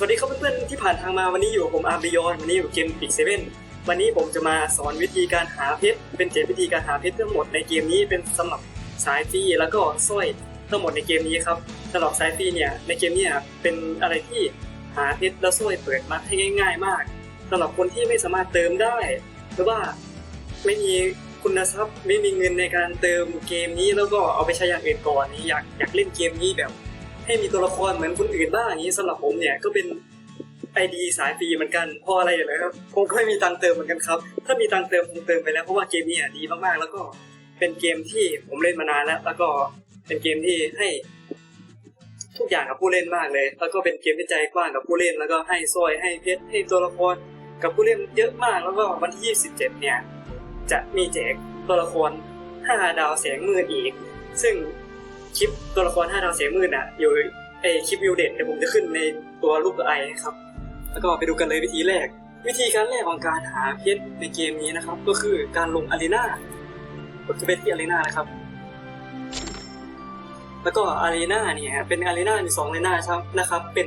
สวัสดีครับเพื่อนๆที่ผ่านทางมาวันนี้อยู่กับผมอาร์บิยอนวันนี้อยู่กับเกมปิกเซเว่นวันนี้ผมจะมาสอนวิธีการหาเพชรเป็นเจ็ดวิธีการหาเพชรทั้งหมดในเกมนี้เป็นสำหรับสายฟรีแล้วก็สร้อยทั้งหมดในเกมนี้ครับสำหรับสายฟรีเนี่ยในเกมนี้เป็นอะไรที่หาเพชรแล้วสร้อยเปิดมาให้ง่าย ๆ มากสำหรับคนที่ไม่สามารถเติมได้ หรือว่าไม่มีคุณทรัพย์ไม่มีเงินในการเติมเกมนี้แล้วก็เอาไปใช้อย่างอื่นก่อนนี้อยากอยากเล่นเกมนี้แบบ ให้มีตัวละครเหมือนคนอื่นบ้างอย่างนี้สำหรับผมเนี่ยก็เป็นไอดีสายฟรีเหมือนกันพราะอะไรเหรครับผมก็ไม่มีตังเติมเหมือนกันครับ ถ้ามีตังเติมคงเติมไปแล้วเพราะว่าเกมนี้ดีมากๆ แล้วก็เป็นเกมที่ผมเล่นมานานแล้ว แล้วก็เป็นเกมที่ให้ทุกอย่างกับผู้เล่นมากเลย แล้วก็เป็นเกมที่ใจกว้างกับผู้เล่น แล้วก็ให้สร้อยให้เพชรให้ตัวละครกับผู้เล่นเยอะมาก แล้วก็วันที่ 27 เนี่ยจะมีแจกตัวละคร 5 ดาวแสงมืดอีก ซึ่ง คลิปตัวละคร5ดาวแสงมืดอะอยู่ไอคลิปวิวเด็ดเดี๋ยวผมจะขึ้นในตัวรูปไอครับ แล้วก็ไปดูกันเลยวิธีแรก วิธีการแรกของการหาเพชรในเกมนี้นะครับ ก็คือการลงอารีนากดจะเป็นที่อารีนานะครับ แล้วก็อารีนาเนี่ยเป็นอารีนามีสองอารีนาครับนะครับ เป็น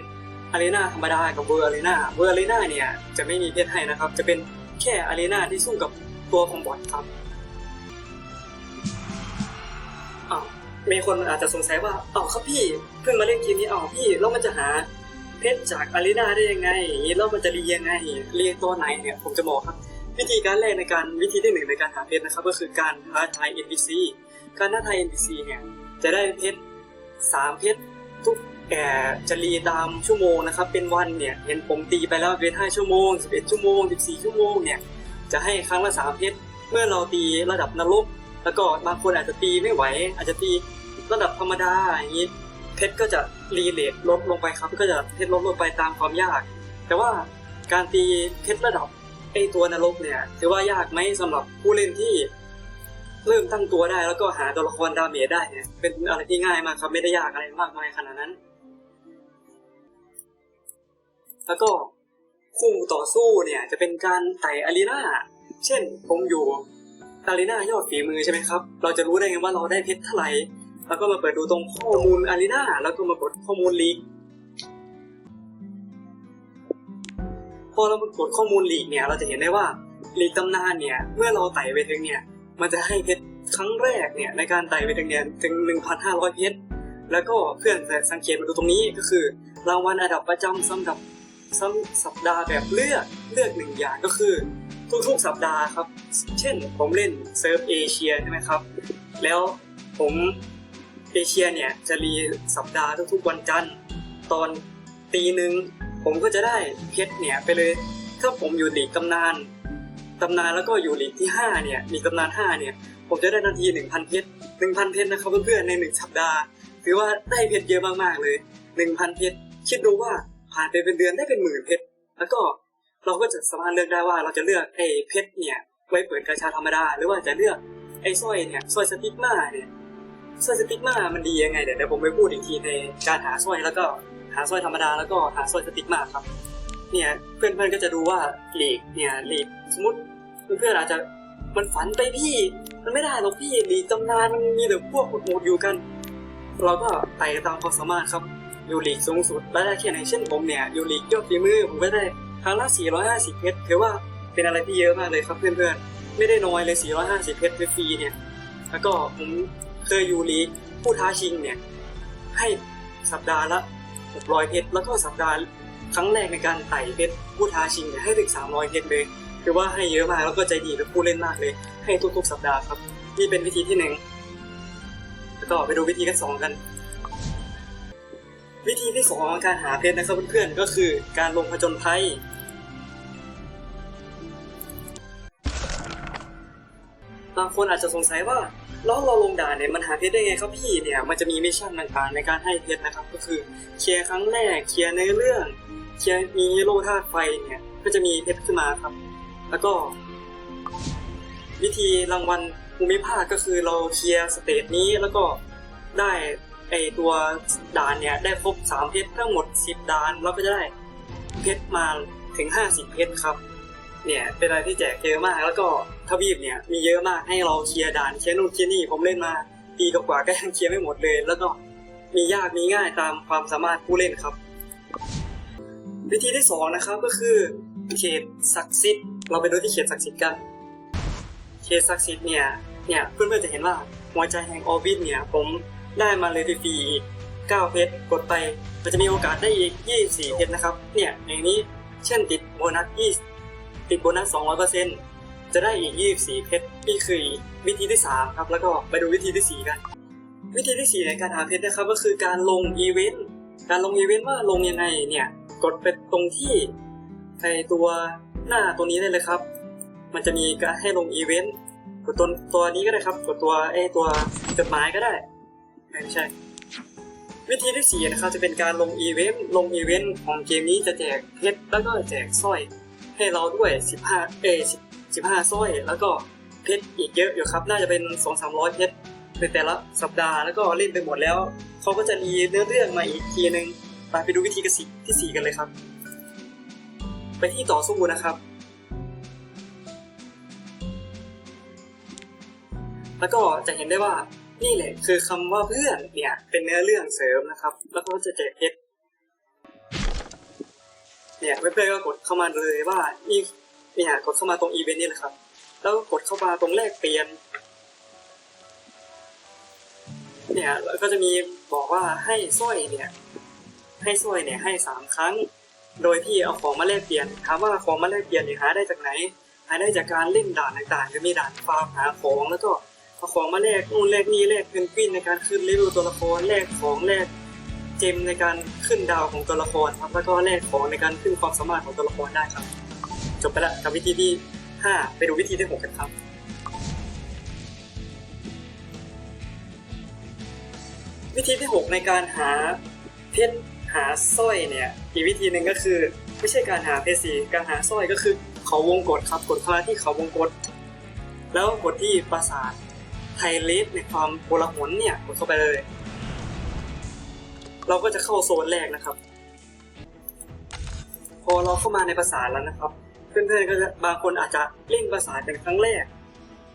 อารีนาธรรมดากับเวอร์อารีนาเวอร์อารีนาเนี่ยจะไม่มีเพชรให้นะครับ จะเป็นแค่อารีนาที่สู้กับตัวของบอทครับอ้าว มีคนอาจจะสงสัยว่าอ้าครับพี่เพิ่งมาเล่นเกมนี้อ้าพี่แล้วมันจะหาเพชรจากอารีนาได้ยังไงอย่างนี้แล้วมันจะเรียงยังไงเรียงตัวไหนเนี่ยผมจะบอกครับ วิธีการแรกในการวิธีที่หนึ่งในการหาเพชรนะครับ ก็คือการท้าทาย NPC การท้าทาย NPC เนี่ยจะได้เพชรสามเพชรทุกแก่จะรีตามชั่วโมงนะครับ เป็นวันเนี่ยเห็นผมตีไปแล้วเป็น5ชั่วโมง11ชั่วโมง14ชั่วโมงเนี่ยจะให้ครั้งละสามเพชรเมื่อเราตีระดับนรก แล้วก็บางคนอาจจะตีไม่ไหว อาจจะตีระดับธรรมดาอย่างนี้เพชรก็จะรีเลทลดลงไปครับ ก็จะเพชรลดลงไปตามความยาก แต่ว่าการตีเพชรระดับไอตัวนรกเนี่ยถือว่ายากไหมสำหรับผู้เล่นที่ เริ่มตั้งตัวได้แล้วก็หาตัวละครดาเมจได้เนี่ยเป็นอะไรที่ง่ายมากครับไม่ได้ยากอะไรมากมายขนาดนั้น แล้วก็คู่ต่อสู้เนี่ยจะเป็นการไต่อารีนาเช่นผมอยู่ อารีนายอดฝีมือใช่ไหมครับ เราจะรู้ได้ไงว่าเราได้เพชรเท่าไหร่ แล้วก็มาเปิดดูตรงข้อมูลอารีนาแล้วก็มากดข้อมูลลีก พอเรามากดข้อมูลลีกเนี่ย เราจะเห็นได้ว่าลีกตำนานเนี่ย เมื่อเราไต่ไปถึงเนี่ย มันจะให้เพชรครั้งแรกเนี่ยในการไต่ไปถึงเนี่ยถึง 1,500 เพชร แล้วก็เพื่อนจะสังเกตมาดูตรงนี้ก็คือ รางวัลอันดับประจำสำหรับสำสัปดาห์แบบเลือกเลือกหนึ่งอย่างก็คือ ทุกๆสัปดาห์ครับ เช่นผมเล่นเซิร์ฟเอเชียใช่ไหมครับ แล้วผมเอเชียเนี่ยจะรีสัปดาห์ทุกๆวันจันทร์ตอนตีหนึ่งผมก็จะได้เพชรเนี่ยไปเลย ถ้าผมอยู่หลีกตำนานตำนานแล้วก็อยู่หลีกที่ห้าเนี่ยมีตำนานห้าเนี่ยผมจะได้ทันทีหนึ่งพันเพชรหนึ่งพันเพชรนะครับเพื่อนๆในหนึ่งสัปดาห์ถือว่าได้เพชรเยอะมากๆเลยหนึ่งพันเพชรคิดดูว่าผ่านไปเป็นเดือนได้เป็นหมื่นเพชรแล้วก็ เราก็จะสามารถเลือกได้ว่าเราจะเลือกไอ้เพชรเนี่ยไว้เปิดกระชาธรรมดา หรือว่าจะเลือกไอ้สร้อยเนี่ยสร้อยสติ๊กมาเนี่ยสร้อยสติ๊กมามันดียังไงเดี๋ยวเดี๋ยวผมไปพูดอีกทีในการหาสร้อยแล้วก็หาสร้อยธรรมดาแล้วก็หาสร้อยสติ๊กมาครับ เนี่ยเพื่อนๆก็จะดูว่าหลีกเนี่ยหลีกสมมติเพื่อนๆอาจจะมันฝันไปพี่ มันไม่ได้หรอกพี่หลีกตำนานมันมีแต่พวกโหดอยู่กัน เราก็ไต่ตามความสามารถครับอยู่หลีกสูงสุดได้แค่ไหนเช่นผมเนี่ยอยู่หลีกยอดฝีมือผมก็ได้ ครั้งละ 450 เพชรถือว่าเป็นอะไรที่เยอะมากเลยครับเพื่อนๆ ไม่ได้น้อยเลย 450 เพชรฟรีเนี่ย แล้วก็ผมเคยอยู่ลีกผู้ท้าชิงเนี่ย ให้สัปดาห์ละ 600 เพชรแล้วก็สัปดาห์ครั้งแรกในการไต่เพชรผู้ท้าชิงเนี่ยให้ถึง 300 เพชรเลยคือว่าให้เยอะมากแล้วก็ใจดีกับผู้เล่นมากเลย ให้ทุกๆสัปดาห์ครับนี่เป็นวิธีที่หนึ่งแล้วก็ไปดูวิธีที่สองกัน วิธีที่สองของการหาเพชรนะครับเพื่อนๆก็คือการลงผจญภัยางคนอาจจะสงสัยว่าแล้วเราลงด่านเนี่ยมันหาเพชรได้ไงครับพี่เนี่ยมันจะมีมิชชั่นต่างๆในการให้เพชรนะครับ ก็คือเคลียร์ครั้งแรกเคลียร์ในเรื่องเคลียร์มีโร่ธาตุไฟเนี่ยก็จะมีเพชรขึ้นมาครับ แล้วก็ วิธีรางวัลภูมิภาคก็คือเราเคลียร์สเตจนี้แล้วก็ได้ไอตัวด่านเนี่ยได้ครบ3เพชรทั้งหมด 10 ด่านเราก็จะได้เพชรมาถึง 50 เพชรครับ เนี่ยเป็นอะไรที่แจกเยอะมากแล้วก็ ทวีปเนี่ยมีเยอะมากให้เราเคลียร์ด่านเคลียร์นู่นเคลียร์นี่ผมเล่นมาปีกว่าก็ยังเคลียร์ไม่หมดเลย แล้วก็มียากมีง่ายตามความสามารถผู้เล่นครับ วิธีที่สองนะครับก็คือเขตศักดิ์สิทธิ์เราไปดูที่เขตศักดิ์สิทธิ์กันเขตศักดิ์สิทธิ์เนี่ยเนี่ยเพื่อนๆจะเห็นว่าหัวใจแห่งออบิทเนี่ยผมได้มาเลยฟรีๆอีก9เพชรกดไปมันจะมีโอกาสได้อีก24เพชรนะครับเนี่ยอย่างนี้เช่นติดโบนัส20ติดโบนัส200% จะได้อีก 24 เพชรนี่คือวิธีที่ 3 ครับ แล้วก็ไปดูวิธีที่ 4 กัน วิธีที่ 4 ในการหาเพชรนะครับก็คือการลงอีเวนต์การลงอีเวนต์ว่าลงยังไงเนี่ยกดไปตรงที่ในตัวหน้าตัวนี้ได้เลยครับ มันจะมีการให้ลงอีเวนต์กดตัวตัวนี้ก็ได้ครับ กดตัวไอตัวจดหมายก็ได้ไม่ใช่ วิธีที่สี่นะครับจะเป็นการลงอีเวนต์ลงอีเวนต์ของเกมนี้จะแจกเพชรแล้วก็แจกสร้อยให้เราด้วย 15 เอ10 15สร้อย แล้วก็เพชรอีกเยอะอยู่ครับ น่าจะเป็น 2-300 เพชรในแต่ละสัปดาห์ แล้วก็เล่นไปหมดแล้ว เขาก็จะรีเนื้อเรื่องมาอีกทีนึงไปไปดูวิธีกสิที่สี่กันเลยครับ ไปที่ต่อสู้นะครับ แล้วก็จะเห็นได้ว่านี่แหละคือคำว่าเพื่อนเนี่ยเป็นเนื้อเรื่องเสริมนะครับ แล้วก็จะแจกเพชรเนี่ยเพื่อนๆก็กดเข้ามาเลยว่านี่ เนี่ย กดเข้ามาตรงอีเวนต์นี่แหละครับ แล้วกดเข้ามาตรงแลกเปลี่ยน เนี่ยแล้วก็จะมีบอกว่าให้สร้อยเนี่ย ให้สร้อยเนี่ยให้สามครั้ง โดยที่เอาของมาแลกเปลี่ยนถามว่าของมาแลกเปลี่ยนเนี่ยหาได้จากไหน หาได้จากการเล่นด่านต่างๆจะมีด่านฟาร์มหาของแล้วก็เอาของมาแลกนู่นแลกนี่แลกเพนกวินในการขึ้นเลเวลตัวละครแลกของแลกเจมในการขึ้นดาวของตัวละครครับแล้วก็แลกของในการขึ้นความสามารถของตัวละครได้ครับ จบไปแล้วกับวิธีที่ห้าไปดูวิธีที่หกกันครับ วิธีที่ 6 ในการหาเพชรหาสร้อยเนี่ยอีกวิธีหนึ่งก็คือ ไม่ใช่การหาเพชรสีการหาสร้อยก็คือเขาวงกดครับกดเข้าที่เขาวงกดแล้วกดที่ปราสาทไทเลสในความโกลาหลเนี่ยกดเข้าไปเลย เราก็จะเข้าโซนแรกนะครับ พอเราเข้ามาในปราสาทแล้วนะครับ เพื่อนๆก็จะบางคนอาจจะเล่นปราสาเป็นครั้งแรก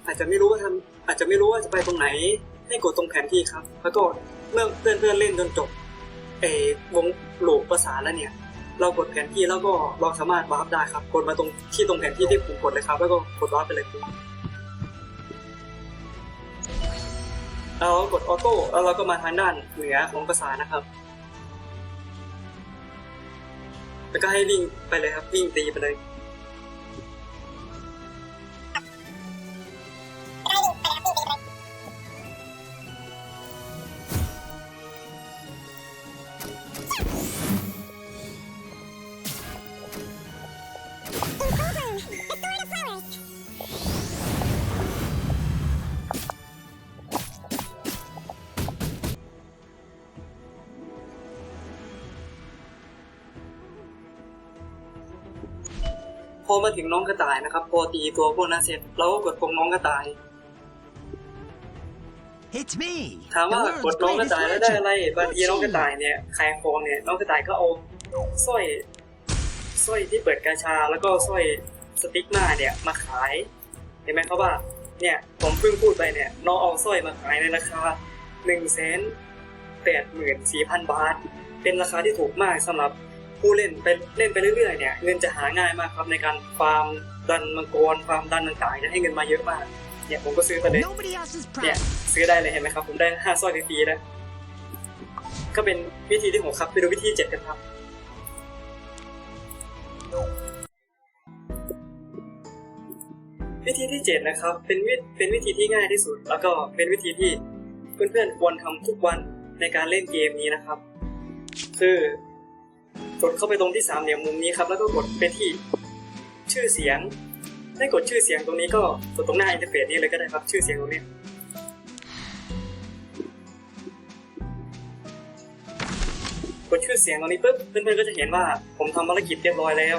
อาจจะไม่รู้ว่าทำอาจจะไม่รู้ว่าจะไปตรงไหน ให้กดตรงแผนที่ครับ แล้วก็เมื่อเพื่อนๆเล่นจนจบเอวงโหลปราสาแล้วเนี่ย เรากดแผนที่แล้วก็เราสามารถวาร์ปได้ครับ กดมาตรงที่ตรงแผนที่ที่ผมกดเลยครับ แล้วก็กดวาร์ปไปเลยครับเรากดออโต้แล้วเราก็มาทางด้านเหนือของปราสานะครับแล้วก็ให้วิ่งไปเลยครับวิ่งตีไปเลย พอมาถึงน้องกระต่ายนะครับ พอตีตัวพวกนั้นเสร็จเราก็กดตรงน้องกระต่าย It's me. ถามว่า the กด world's น้องกระ greatest ต่ายแล้วได้ legend. อะไรบางทีน้องกระต่ายเนี่ยขายของเนี่ยน้องกระต่ายก็เอาสร้อยสร้อยที่เปิดกาชาแล้วก็สร้อยสติ๊กมาเนี่ยมาขายเห็นไหมครับว่าเนี่ยผมเพิ่งพูดไปเนี่ยน้องเอาสร้อยมาขายในราคาหนึ่งแสนแปดหมื่นสี่พันบาท เป็นราคาที่ถูกมากสำหรับ ผู้เล่นไปเล่นไปเรื่อยๆเนี่ยเงินจะหาง่ายมากครับในการฟาร์มดันมังกรฟาร์มดันต่างๆจะให้เงินมาเยอะมากเนี่ยผมก็ซื้อไปเลย Nobody else is เนี่ย proud. ซื้อได้เลยเห็นไหมครับ ผมได้ห้าสร้อยฟรีๆแล้วก็เป็นวิธีที่หกครับไปดูวิธีเจ็ดกันครับวิธีที่เจ็ดนะครับเป็นวิเป็นวิธีที่ง่ายที่สุด แล้วก็เป็นวิธีที่เพื่อนๆควรทำทุกวันในการเล่นเกมนี้นะครับ คือ กดเข้าไปตรงที่สามเหลี่ยมมุมนี้ครับแล้วก็กดไปที่ชื่อเสียงให้กดชื่อเสียงตรงนี้ก็กดตรงหน้าอินเทอร์เฟซนี้เลยก็ได้ครับชื่อเสียงตรงนี้กดชื่อเสียงตรงนี้ปุ๊บเพื่อนๆก็จะเห็นว่าผมทำภารกิจเรียบร้อยแล้ว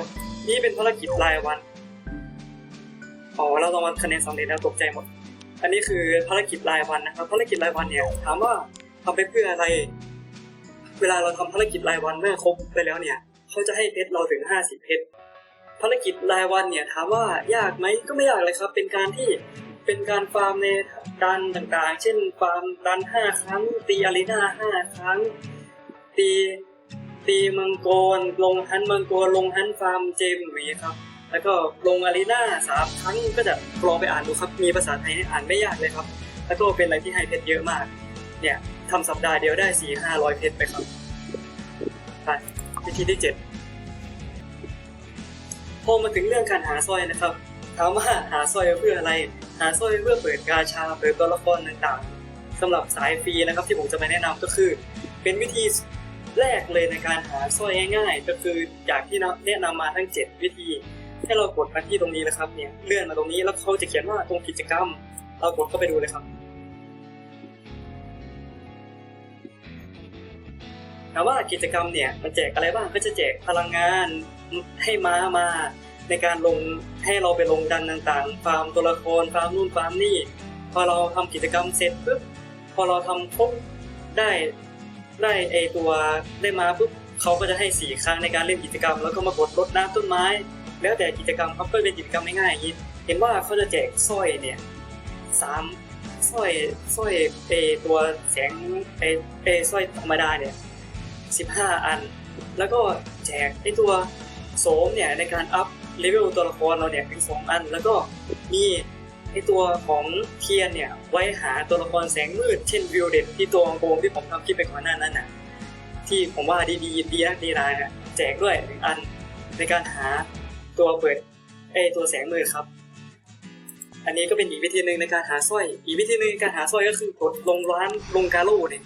นี่เป็นภารกิจรายวันอ๋อเราลองมาคะแนนสำเร็จแล้วตกใจหมด อันนี้คือภารกิจรายวันนะครับภารกิจรายวันเนี่ยถามว่าทำไปเพื่ออะไร เวลาเราทำภารกิจรายวันเมื่อครบไปแล้วเนี่ยเขาจะให้เพชรเราถึง 50เพชรภารกิจรายวันเนี่ยถามว่ายากไหมก็ไม่ยากเลยครับ เป็นการที่เป็นการฟาร์มในดันต่างๆ เช่นฟาร์มดันห้าครั้ง ตีอารีนาห้าครั้ง ตีตีมังกรลงฮันมังกรลงฮันฟาร์มเจมหวีครับ แล้วก็ลงอารีนาสามครั้งก็จะลองไปอ่านดูครับมีภาษาไทยให้อ่านไม่ยากเลยครับ แล้วก็เป็นอะไรที่ให้เพชรเยอะมาก เนี่ย ทำสัปดาห์เดียวได้สี่ห้าร้อยเพชรไปครับไปวิธีที่เจ็ดพอมาถึงเรื่องการหาสร้อยนะครับถามว่าหาสร้อยเพื่ออะไร หาสร้อยเพื่อเปิดกาชาเปิดตัวละครต่างๆสำหรับสายฟรีนะครับที่ผมจะมาแนะนำก็คือ เป็นวิธีแรกเลยในการหาสร้อยง่ายๆ ก็คือจากที่แนะนำมาทั้ง 7 วิธี ให้เรากดมาที่ตรงนี้นะครับเนี่ยเลื่อนมาตรงนี้แล้วเขาจะเขียนว่าตรงกิจกรรม เรากดเข้าไปดูเลยครับ ถามว่ากิจกรรมเนี่ยมันแจกอะไรบ้างก็จะแจกพลังงานให้ม้ามาในการลงให้เราไปลงดันต่างๆฟาร์มตัวละครฟาร์มนู่นฟาร์มนี่ พอเราทำกิจกรรมเสร็จปุ๊บพอเราทำครบได้ได้ไอตัวได้มาปุ๊บเขาก็จะให้สี่ครั้งในการเล่นกิจกรรม แล้วก็มากดรดน้ำต้นไม้ แล้วแต่กิจกรรมเขาก็เป็นกิจกรรมง่ายๆอย่างนี้เห็นว่าเขาจะแจกสร้อยเนี่ยสามสร้อยสร้อยเอตัวแสงเอเอสร้อยธรรมดาเนี่ย 15 อัน แล้วก็แจกไอตัวโสมเนี่ยในการอัพเลเวลตัวละครเราเนี่ยถึง2อัน แล้วก็มีไอตัวของเทียนเนี่ยไว้หาตัวละครแสงมืด เช่นวิวเดตที่ตัวองโกมที่ผมทำคลิปไปก่อนหน้านั้นน่ะที่ผมว่าดีดีดีนะดีนายนะแจกด้วยหนึ่งอันในการหาตัวเปิดไอตัวแสงมืดครับ อันนี้ก็เป็นอีกวิธีหนึ่งในการหาสร้อย อีกวิธีหนึ่งในการหาสร้อยก็คือกดลงร้านลงกาโลเนี่ย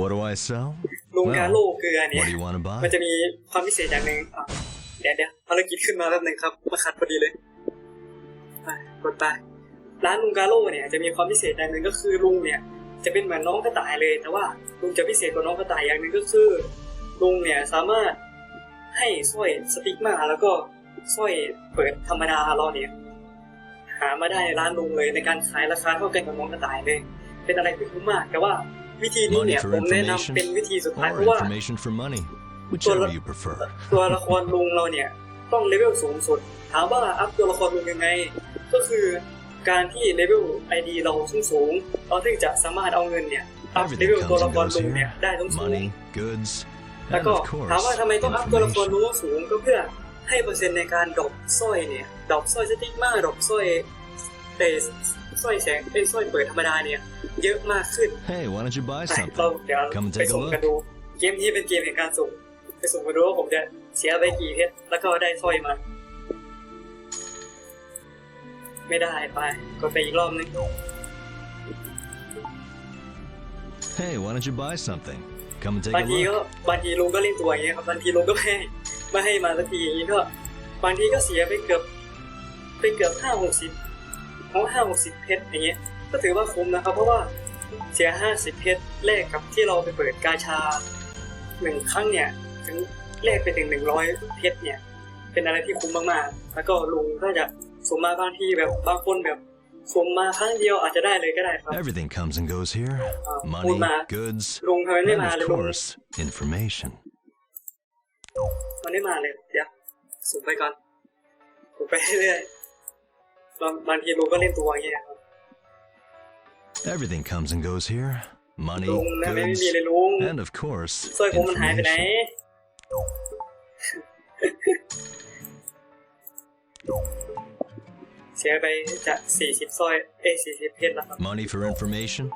What do I sell? ลงกาโลเกลือเนี่ย What do you want to มัน buy? จะมีความพิเศษอย่างหนึ่งอะเดี๋ยวเดี๋ยวภารกิจขึ้นมาแป๊บหนึงครับมาขัดพอดีเลยไปกดไปร้านลุงกาโลเนี่ยจะมีความพิเศษอย่างหนึ่งก็คือลุงเนี่ย จะเป็นเหมือนน้องกระต่ายเลย แต่ว่าลุงจะพิเศษกว่าน้องกระต่ายอย่างหนึ่งก็คือ ลุงเนี่ยสามารถให้สร้อยสติ๊กมาแล้วก็สร้อยเปิดธรรมดาเราเนี่ยหามาได้ในร้านลุงเลยในการขายราคาเท่ากันกับน้องกระต่ายเลย เป็นอะไรที่คุ้มมากแต่ว่า วิธีนี้เนี่ยผมแนะนำเป็นวิธีสุดท้ายเพ Or ราะว่า information for money? Whichever you prefer. ตัวละครลุงเราเนี่ยต้องเลเวลสูงสุด ถามว่าอัพตัวละครลุงยังไง ก็คือการที่เลเวลไอดีเราสูงสูงๆเราถึงจะสามารถเอาเงินเนี่ยอัพเลเวล Everything ตัว comes ละ and คร goes ลุงเนี่ย here. ได้สูงสูง Money, goods, แล้ว and ก็ of ถามว่า course, ทำไมต้องอัพตัวละคร information. ลุงสูงก็เพื่อให้เปอร์เซ็นต์ในการดรอปสร้อยเนี่ยดรอปสร้อยสติ๊กมาดรอปสร้อยเออ สร้อยแสงเอ้ยสร้อยเปิดธรรมดาเนี่ย เยอะมากขึ้น Hey, why don't you buy ไปเรา something? เดี๋ยว Come and ไป take a สุ่ม look กันดู เกมนี้เป็นเกมแห่งการสุ่มไปสุ่มกันดูว่าผมจะเสียไปกี่เพชรแล้วก็ได้สร้อยมา ไม่ได้ไปกดไปอีกรอบนึง Hey, why don't you buy something? Come and take บาง a ทีก็ look. บางทีลุงก็เล่นตัวอย่างเงี้ยครับบางทีลุงก็ไม่ให้ไม่ให้มาสักทีอย่างนี้ก็ บางทีก็เสียไปเกือบไปเกือบห้าหกสิบ เอาห้าหกสิบเพชรอย่างเงี้ยก็ถือว่าคุ้มนะครับ เพราะว่าเสียห้าสิบเพชรแลกกับที่เราไปเปิดกาชาหนึ่งครั้งเนี่ยถึงแลกไปถึงหนึ่งร้อยเพชรเนี่ย เป็นอะไรที่คุ้มมากๆ แล้วก็ลุงก็จะสมมาบางทีแบบบางคนแบบสมมาครั้งเดียวอาจจะได้เลยก็ได้ครับ Everything comes and goes here. Uh, Money, Uma. goods, ลุงทำไมไม่ and มาเลย of ลุง course, information. มันไม่มาเลยเดี๋ยวสุ่มไปก่อนสุ่มไปเรื่อยๆ บางบางทีลุงก็เล่นตัวอย่างเงี้ยครับ Everything comes and goes here. Money, ลุงนะไม่ goods, มีเลยลุง and of course, สร้อยผมมันหายไปไหน information. เสียไปจะสี่สิบสร้อยเอ้สี่สิบเพชรแล้วครับ Money for information,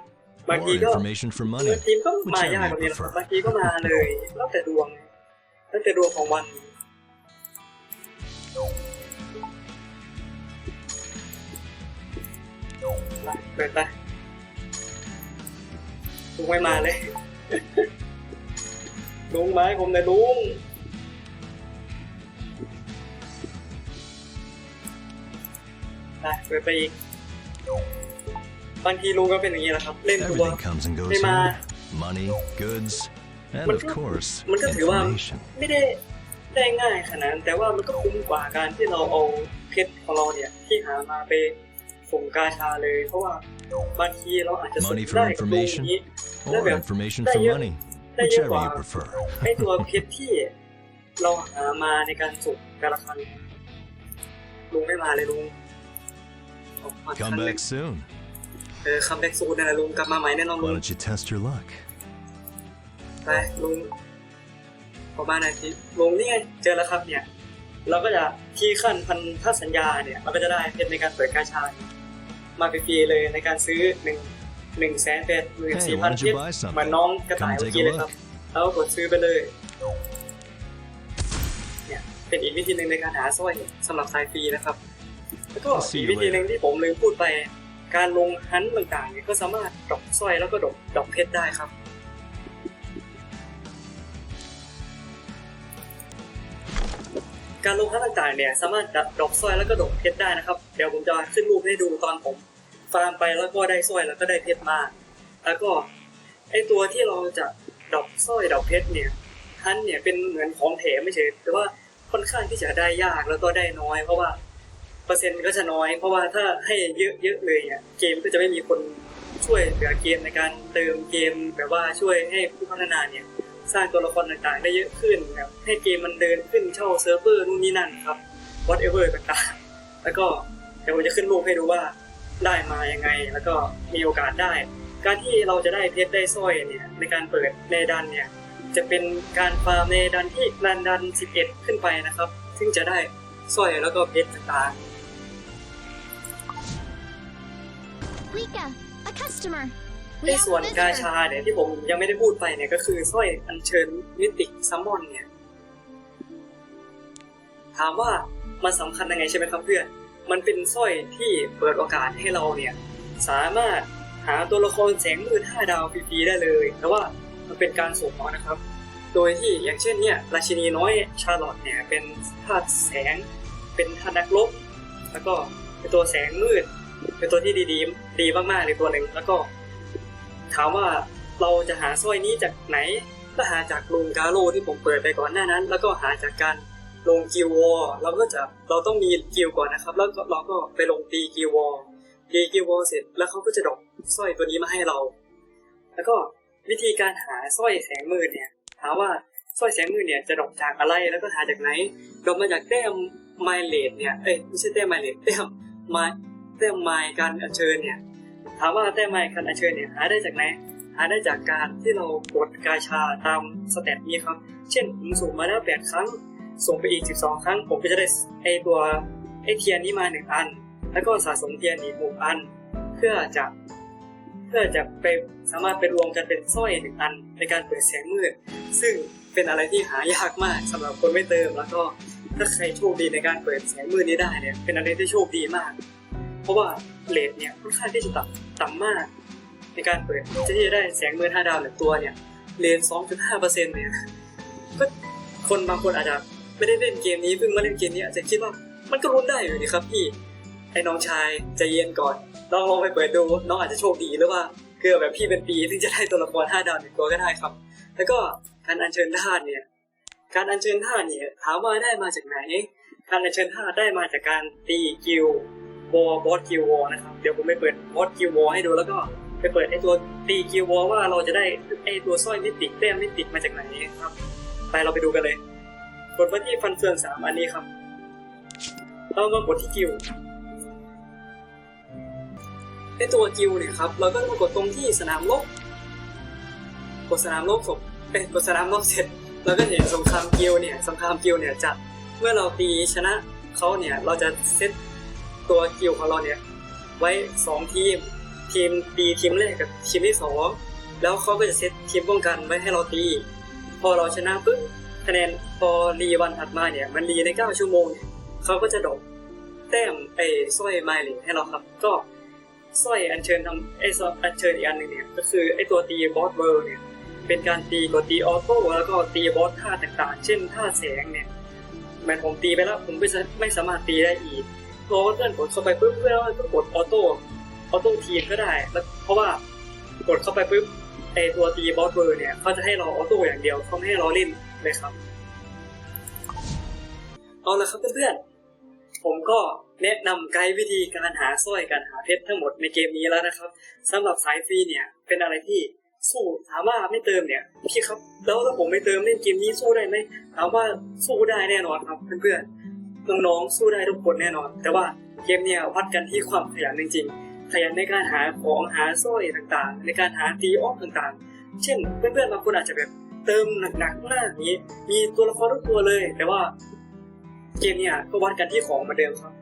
บาง or ทีก็ information for บาง money. ทีก็มายากกว่านี้นะครับบางทีก็มาเลยแล้วแต่ดวง แล้วแต่ดวงของวัน เปิดไปลุงไม่มาเลย ลุงมาให้ผมหน่อยลุงไปเปิดไปอีก บางทีลุงก็เป็นอย่างนี้แหละครับ เล่นตัว Everything comes and goes May ma- here. Money, goods, and Man of ก็- course, มันก็ถือว่า information. ไม่ได้ได้ง่ายขนาดนั้นแต่ว่ามันก็คุ้มกว่าการที่เราเอาเพชรของเราเนี่ยที่หามาไป ส่งกาชาเลย เพราะว่าบางทีเราอาจจะส่ง Money for ได้กับลุงอย่าง information นี้ Or Level. information Đây for nhá. money, ได้เยอะ whichever กว่า you prefer. ไอตัวเพชรที่เราหามาในการส่งแต่ละครั้งลุงไม่มาเลยลุงออกมาครั้ Come งหนึ่ง back soon. เออคัมแบ็กซูนนั่นแหละลุงกลับมาใหม่แน่นอนลุ Why ง don't you test your luck? ไปไปลุงประมาณนาทีลุงนี่ไงเจอแล้วครับเนี่ยเราก็จะที่ขั้นพันธสัญญาเนี่ย เราก็จะได้เพชรในการเปิดกาชา มาฟรีๆเลยในการซื้อหนึ่งหนึ่งแสนเป็ดหมื่น Hey, สี่ why พัน don't เพ you ชร buy เหมือน something? น้องกระต่าย Come เมื่อ take กี้ a เลยครับ look. แล้วกดซื้อไปเลย เนี่ยเป็นอีกวิธีหนึ่งในการหาสร้อยสำหรับสายฟรีนะครับ แล้วก็ I'll see อี you กวิธีหนึ่ง later. ที่ผมลืมพูดไป การลงฮันต์ต่างๆเนี่ยก็สามารถดรอกสร้อยแล้วก็ดรอกดรอกเพชรได้ครับ การลงฮันต่างๆเนี่ยสามารถดรอกสร้อยแล้วก็ดรอกเพชรได้นะครับ เดี๋ยวผมจะขึ้นรูปให้ดูตอนผมฟาร์มไปแล้วก็ได้สร้อยแล้วก็ได้เพชรมา แล้วก็ไอตัวที่เราจะดรอกสร้อยดรอกเพชรเนี่ยฮันเนี่ยเป็นเหมือนของแถมไม่ใช่แต่ว่าค่อนข้างที่จะได้ยากแล้วก็ได้น้อย เพราะว่าเปอร์เซ็นต์ก็จะน้อย เพราะว่าถ้าให้เยอะๆเลยเนี่ยเกมก็จะไม่มีคนช่วยเหลือเกมในการเติมเกมแบบว่าช่วยให้ผู้พัฒนาเนี่ย สร้างตัวละครต่างๆ ได้เยอะขึ้นแบบให้เกมมันเดินขึ้นเช่าเซิร์ฟเวอร์นู่นนี่นั่นครับ whatever ต่างๆ แล้วก็เดี๋ยวผมจะขึ้นรูปให้ดูว่าได้มายังไง แล้วก็มีโอกาสได้ การที่เราจะได้เพชรได้สร้อยเนี่ยในการเปิดในดันเนี่ยจะเป็นการฟาร์มในดันที่ดันดัน 11 ขึ้นไปนะครับ ซึ่งจะได้สร้อยแล้วก็เพชรต่าง Rika, a customer. ในส่วนกาชาเนี่ยที่ผมยังไม่ได้พูดไปเนี่ยก็คือสร้อยอัญเชิญมิติซัมมอนเนี่ย ถามว่ามันสำคัญยังไงใช่ไหมครับเพื่อน มันเป็นสร้อยที่เปิดโอกาสให้เราเนี่ย สามารถหาตัวละครแสงมืด5ดาวฟรีๆได้เลย แต่ว่ามันเป็นการส่งเอนะครับ โดยที่อย่างเช่นเนี่ยราชินีน้อยชาร์ลอตเนี่ยเป็นธาตุแสง เป็นธาตุนักรบแล้วก็เป็นตัวแสงมืด เป็นตัวที่ดีดีดีมากๆเลยตัวหนึ่งแล้วก็ ถามว่าเราจะหาสร้อยนี้จากไหนก็หาจากลุงกาโลที่ผมเปิดไปก่อนหน้านั้น แล้วก็หาจากการลงกิลวอลเราก็จะเราต้องมีกิลก่อนนะครับ แล้วเราก็ไปลงตีกิลวอลตีกิลวอลเสร็จแล้วเขาก็จะดรอปสร้อยตัวนี้มาให้เรา แล้วก็วิธีการหาสร้อยแสงมืดเนี่ยถามว่าสร้อยแสงมืดเนี่ยจะดรอปจากอะไรแล้วก็หาจากไหนดรอปมาจากแต้มไมเลดเนี่ยเอ้ยไม่ใช่แต้มไมเลดแต้มไมแต้มไมการอัญเชิญเนี่ย ถามว่าแต้มไมการอัญเชิญเนี่ยหาได้จากไหนหาได้จากการที่เรากดกาชาตามสเตตนี้ครับ เช่นผมส่งมาแล้ว8ครั้ง ส่งไปอีก 12 ครั้ง ผมก็จะได้ไอตัวไอเทียนนี้มาหนึ่งอัน แล้วก็สะสมเทียนอีกหกอัน เพื่อจะเพื่อจะไปสามารถไปรวมกันเป็นสร้อยหนึ่งอันในการเปิดแสงมืด ซึ่งเป็นอะไรที่หายากมากสำหรับคนไม่เติม แล้วก็ถ้าใครโชคดีในการเปิดแสงมืดนี้ได้เนี่ยเป็นอะไรที่โชคดีมาก เพราะว่าเลทเนี่ยค่อนข้างที่จะต่ำต่ำมาก ในการเปิดที่จะได้แสงมืดห้าดาวหนึ่งตัวเนี่ยเลน2.5%เปอร์เซ็นต์เนี่ยก็คนบางคนอาจจะไม่ได้เล่นเกมนี้เพิ่งมาเล่นเกมนี้อาจจะคิดว่ามันก็ลุ้นได้อยู่นี่ครับพี่ไอ้น้องชายใจเย็นก่อนลองลองไปเปิดดูน้องอาจจะโชคดีหรือว่าเกือแบบพี่เป็นปีถึงจะได้ตัวละครห้าดาวหนึ่งตัวก็ได้ครับ แล้วก็การอัญเชิญธาตุเนี่ยการอัญเชิญธาตุเนี่ยถามว่าได้มาจากไหน การอัญเชิญธาตุได้มาจากการตีกิล วอบอสกิลวอลนะครับ เดี๋ยวผมไปเปิดบอสกิลวอลให้ดูแล้วก็ไปเปิดไอตัวตีกิลวอลว่าเราจะได้ไอตัวสร้อยมิติแต้มมิติมาจากไหนครับ ไปเราไปดูกันเลย กดมาที่ฟันเฟืองสามอันนี้ครับเรามากดที่กิลไอตัวกิลเนี่ยครับเราก็มากดตรงที่สนามรบกดสนามรบศพเอ้ยกดสนามรบเสร็จเราก็เห็นสงครามกิลเนี่ยสงครามกิลเนี่ยจะเมื่อเราตีชนะเขาเนี่ยเราจะเซต ตัวกิลของเราเนี่ย ไว้สองทีม ทีมตีทีมแรกกับทีมที่สองแล้วเขาก็จะเซตทีมป้องกันไว้ให้เราตี พอเราชนะปุ๊บคะแนนพอรีวันถัดมาเนี่ย มันรีใน 9 ชั่วโมงเนี่ยเขาก็จะดรอปแต้มไอ้สร้อยไมล์ให้เราครับ ก็สร้อยอัญเชิญทำไอ้อัญเชิญอีกอันหนึ่งเนี่ยก็คือไอ้ตัวตีบอสเวิร์เนี่ยเป็นการตีกดตีออโต้แล้วก็ตีบอสท่าต่างๆ เช่นท่าแสงเนี่ยแม้ผมตีไปแล้วผมไม่สามารถตีได้อีก พอเพื่อนกดเข้าไปปุ๊บเพื่อนก็กดออโต้ออโต้ทีมก็ได้แล้วเพราะว่ากดเข้าไปปุ๊บไอตัวตีบอสเวอร์เนี่ยเขาจะให้เราออโต้อย่างเดียวเขาไม่ให้เราเล่นเลยครับเอาละครับเพื่อนๆผมก็แนะนำไกด์วิธีการหาสร้อยการหาเพชรทั้งหมดในเกมนี้แล้วนะครับสำหรับสายฟรีเนี่ยเป็นอะไรที่สู้ถามว่าไม่เติมเนี่ยพี่ครับแล้วถ้าผมไม่เติมเล่นเกมนี้สู้ได้ไหมถามว่าสู้ได้แน่นอนครับเพื่อนๆ น้องๆสู้ได้ทุกคนแน่นอน แต่ว่าเกมเนี่ยวัดกันที่ความขยันจริงๆ ขยันในการหาของหาสร้อยต่างๆ ในการหาตีออฟต่างๆ เช่นเพื่อนๆบางคนอาจจะแบบเติมหนักๆมากนี้ มีตัวละครทุกตัวเลย แต่ว่าเกมเนี่ยก็วัดกันที่ของเหมาเดิมครับ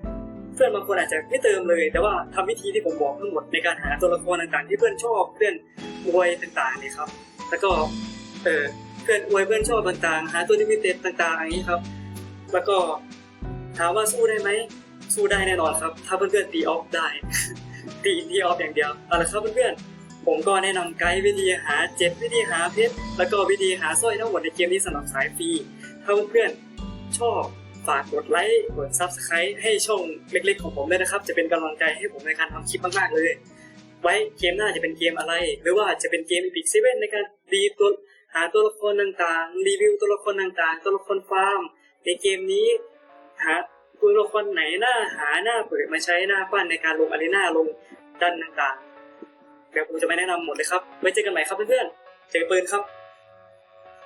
เพื่อนบางคนอาจจะไม่เติมเลย แต่ว่าทำวิธีที่ผมบอกทั้งหมดในการหาตัวละครต่างๆ ที่เพื่อนชอบเพื่อนอวยต่างๆนี่ครับ แล้วก็เออเพื่อนอวยเพื่อนชอบต่างๆ หาตัวลิมิเต็ดต่างๆอย่างนี้ครับ แล้วก็ ถามว่าสู้ได้ไหมสู้ได้แน่นอนครับ ถ้าเพื่อนๆตีออฟได้ตีตีออฟอย่างเดียวเอาละครับเพื่อนๆผมก็แนะนำไกด์วิธีหาเจ็ดวิธีหาเพชรแล้วก็วิธีหาสร้อยทั้งหมดในเกมนี้สำหรับสายฟรีถ้าเพื่อนๆชอบฝากกดไลค์กด Subscribe ให้ช่องเล็กๆของผมด้วยนะครับ จะเป็นกำลังใจให้ผมในการทำคลิปมากๆเลย ไว้เกมหน้าจะเป็นเกมอะไร หรือว่าจะเป็นเกม Epic 7ในการรีตัวหาตัวละครต่างๆ รีวิวตัวละครต่างๆ ตัวละครฟาร์ม ในเกมนี้ หาตัวละครไหนหน้าหาหน้าเปิดมาใช้หน้าปั้นในการลงอารีนาลงดันต่างๆเดี๋ยวผมจะไม่แนะนำหมดเลยครับไว้เจอกันใหม่ครับเพื่อนๆเจอปืนครับ